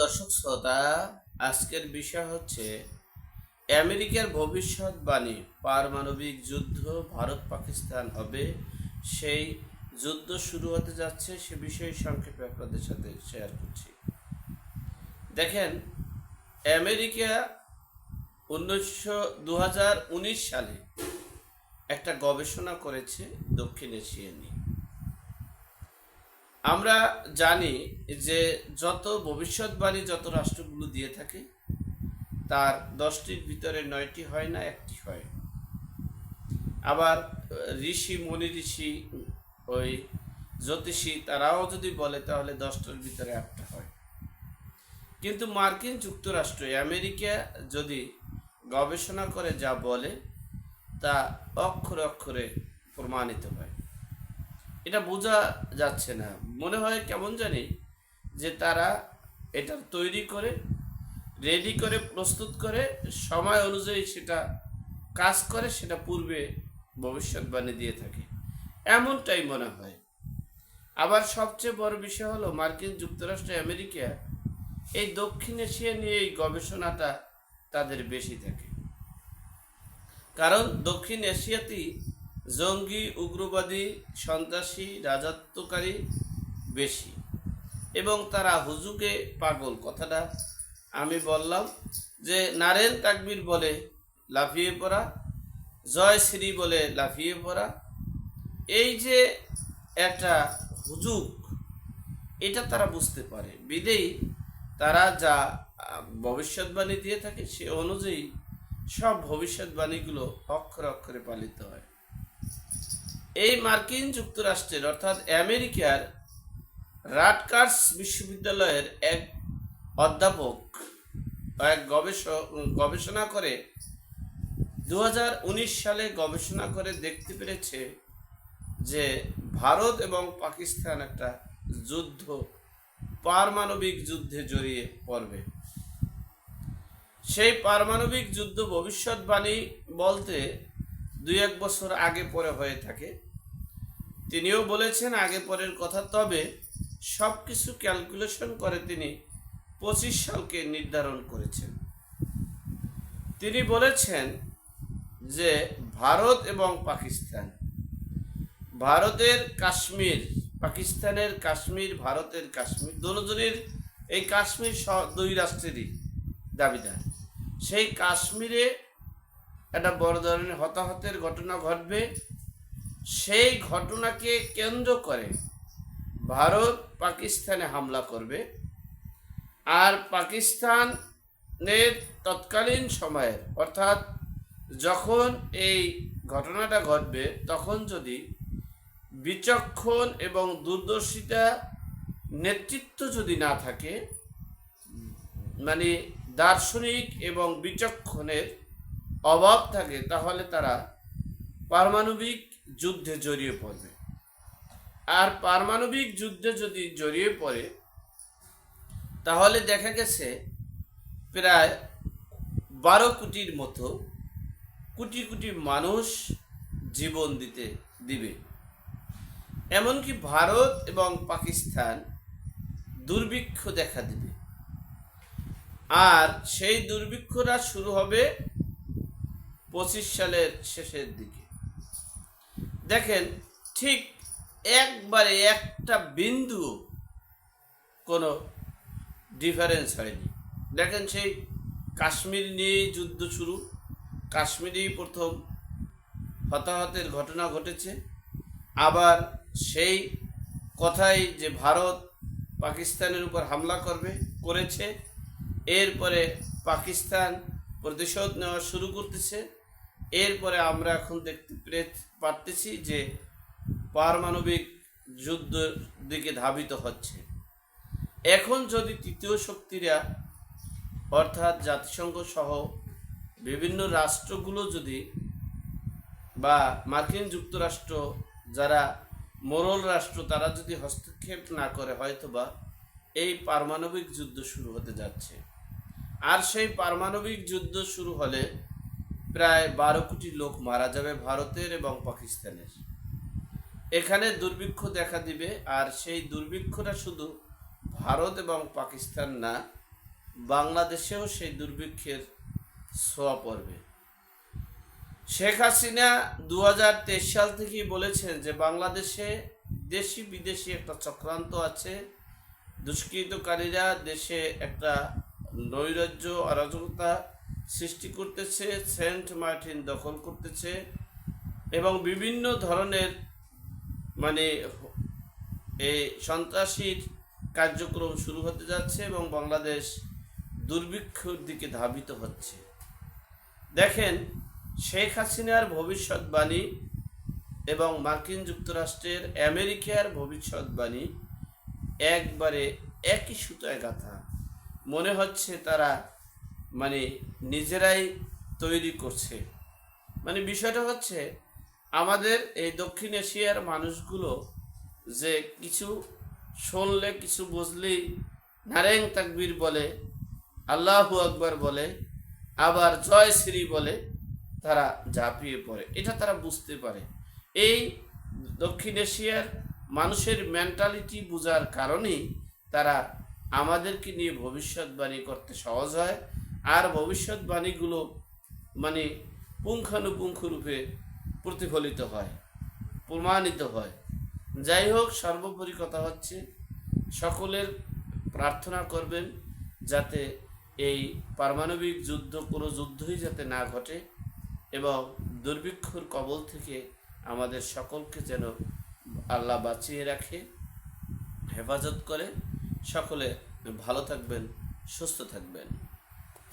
দর্শক শ্রোতা, আজকের বিষয় হচ্ছে আমেরিকার ভবিষ্যৎবাণী, পারমাণবিক যুদ্ধ ভারত পাকিস্তান হবে, সেই যুদ্ধ শুরু হতে যাচ্ছে, সে বিষয়ে সংক্ষেপে আপনাদের সাথে শেয়ার করছি। দেখেন, আমেরিকা উনিশশো দু সালে একটা গবেষণা করেছে দক্ষিণ এশিয়া নিয়ে। আমরা জানি যে যত ভবিষ্যৎবাণী যত রাষ্ট্রগুলো দিয়ে থাকে, তার দশটির ভিতরে নয়টি হয় না, একটি হয়। আবার ঋষি, মনি ঋষি, ওই জ্যোতিষী, তারাও যদি বলে, তাহলে দশটার ভিতরে একটা হয়। কিন্তু মার্কিন যুক্তরাষ্ট্র, আমেরিকা যদি গবেষণা করে যা বলে, তা অক্ষরে অক্ষরে প্রমাণিত হয়। এটা বোঝা যাচ্ছে না। মনে হয় কেমন জানি যে তারা এটা তৈরি করে রেডি করে, প্রস্তুত করে, সময় অনুযায়ী সেটা কাজ করে, সেটা পূর্বে ভবিষ্যৎবাণী দিয়ে থাকে। এমনটাই মনে হয়। আবার সবচেয়ে বড় বিষয় হলো মার্কিন যুক্তরাষ্ট্র, আমেরিকা এই দক্ষিণ এশিয়া নিয়ে এই গবেষণাটা তাদের বেশি থাকে। কারণ দক্ষিণ এশিয়াতেই জঙ্গি, উগ্রবাদী, সন্ত্রাসী, রাজত্বকারী বেশি। এবং তারা হুজুকে পাগল কথাটা আমি বললাম যে নারেন তাকবির বলে লাফিয়ে পড়া, জয় শ্রী বলে লাফিয়ে পড়া, এই যে একটা হুজুক এটা তারা বুঝতে পারে। বিদেই তারা যা ভবিষ্যৎবাণী দিয়ে থাকে সে অনুযায়ী সব ভবিষ্যৎবাণীগুলো অক্ষরে অক্ষরে পালিত হয়। এই মার্কিন যুক্তরাষ্ট্রের, অর্থাৎ আমেরিকার রাটকার্স বিশ্ববিদ্যালয়ের এক অধ্যাপক এক গবেষক, গবেষণা করে দু হাজার উনিশ সালে গবেষণা করে দেখতে পেরেছে যে ভারত এবং পাকিস্তান একটা যুদ্ধ, পারমাণবিক যুদ্ধে জড়িয়ে পড়বে। সেই পারমাণবিক যুদ্ধ ভবিষ্যৎবাণী বলতে দুই এক বছর আগে পরে হয়ে থাকে। তিনিও বলেছেন আগে পরের কথা, তবে সব কিছু ক্যালকুলেশন করে তিনি পঁচিশ সালকে নির্ধারণ করেছেন। তিনি বলেছেন যে ভারত এবং পাকিস্তান, ভারতের কাশ্মীর, পাকিস্তানের কাশ্মীর, ভারতের কাশ্মীর, দুজনের এই কাশ্মীর দুই রাষ্ট্রেরই দাবিদার। সেই কাশ্মীরে একটা বড় ধরনের হতাহতের ঘটনা ঘটবে। সেই ঘটনাকে কেন্দ্র করে ভারত পাকিস্তানে হামলা করবে। আর পাকিস্তানের তৎকালীন সময়ের, অর্থাৎ যখন এই ঘটনাটা ঘটবে, তখন যদি বিচক্ষণ এবং দূরদর্শিতা নেতৃত্ব যদি না থাকে মানে দার্শনিক এবং বিচক্ষণের অভাব থাকে, তাহলে তারা পারমাণবিক যুদ্ধে জড়িয়ে পড়বে। আর পারমাণবিক যুদ্ধে যদি জড়িয়ে পড়ে, তাহলে দেখা গেছে প্রায় বারো কোটির মতো, কোটি কোটি মানুষ জীবন দিতে দিবে। এমনকি ভারত এবং পাকিস্তান দুর্ভিক্ষ দেখা দিবে। আর সেই দুর্ভিক্ষটা শুরু হবে পঁচিশ সালের শেষের দিকে। দেখেন, ঠিক একবারে একটা বিন্দু কোনো ডিফারেন্স হয়নি দেখেন সেই কাশ্মীর নিয়েই যুদ্ধ শুরু। কাশ্মীরেই প্রথম হতাহতের ঘটনা ঘটেছে। আবার সেই কথাই যে ভারত পাকিস্তানের উপর হামলা করবে, করেছে, এরপরে পাকিস্তান প্রতিশোধ নেওয়া শুরু করতেছে। এরপরে আমরা এখন দেখতে পেরে- পারতেছি যে পারমাণবিক যুদ্ধের দিকে ধাবিত হচ্ছে। এখন যদি তৃতীয় শক্তিরা, অর্থাৎ জাতিসংঘ সহ বিভিন্ন রাষ্ট্রগুলো যদি বা মার্কিন যুক্তরাষ্ট্র, যারা মোরল রাষ্ট্র, তারা যদি হস্তক্ষেপ না করে, হয়তোবা এই পারমাণবিক যুদ্ধ শুরু হতে যাচ্ছে। আর সেই পারমাণবিক যুদ্ধ শুরু হলে প্রায় বারো কোটি লোক মারা যাবে ভারতের এবং পাকিস্তানের। এখানে দুর্ভিক্ষ দেখা দিবে, আর সেই দুর্ভিক্ষটা শুধু ভারত এবং পাকিস্তান না, বাংলাদেশেও সেই দুর্ভিক্ষের ছোঁয়া পড়বে। শেখ হাসিনা দু হাজার তেইশ সাল থেকেই বলেছেন যে, বাংলাদেশে দেশি বিদেশি একটা চক্রান্ত আছে। দুষ্কৃতকারীরা দেশে একটা নৈরাজ্য, অরাজকতা সৃষ্টি করতেছে, সেন্ট মার্টিন দখল করতেছে এবং বিভিন্ন ধরনের মানে এই সন্ত্রাসীর কার্যক্রম শুরু হতে যাচ্ছে এবং বাংলাদেশ দুর্ভিক্ষর দিকে ধাবিত হচ্ছে। দেখেন, শেখ হাসিনার ভবিষ্যৎবাণী এবং মার্কিন যুক্তরাষ্ট্রের আমেরিকার ভবিষ্যৎবাণী একবারে একই সুতায় গাঁথা। মনে হচ্ছে তারা মানে নিজেরাই তৈরি করছে। মানে বিষয়টা হচ্ছে, আমাদের এই দক্ষিণ এশিয়ার মানুষগুলো যে কিছু শুনলে, কিছু বুঝলেই নারেং তাকবীর বলে, আল্লাহু আকবার বলে, আবার জয় শ্রী বলে তারা ঝাঁপিয়ে পড়ে। এটা তারা বুঝতে পারে। এই দক্ষিণ এশিয়ার মানুষের মেন্টালিটি বোঝার কারণেই তারা আমাদেরকে নিয়ে ভবিষ্যৎবাণী করতে সহজ হয়। আর ভবিষ্যৎবাণীগুলো মানে পুঙ্খানুপুঙ্খ রূপে প্রতিফলিত হয়, প্রমাণিত হয়। যাই হোক, সর্বোপরি কথা হচ্ছে, সকলের প্রার্থনা করবেন যাতে এই পারমাণবিক যুদ্ধ কোনো যুদ্ধই যাতে না ঘটে এবং দুর্ভিক্ষর কবল থেকে আমাদের সকলকে যেন আল্লাহ বাঁচিয়ে রাখে, হেফাজত করে। সকলে ভালো থাকবেন, সুস্থ থাকবেন।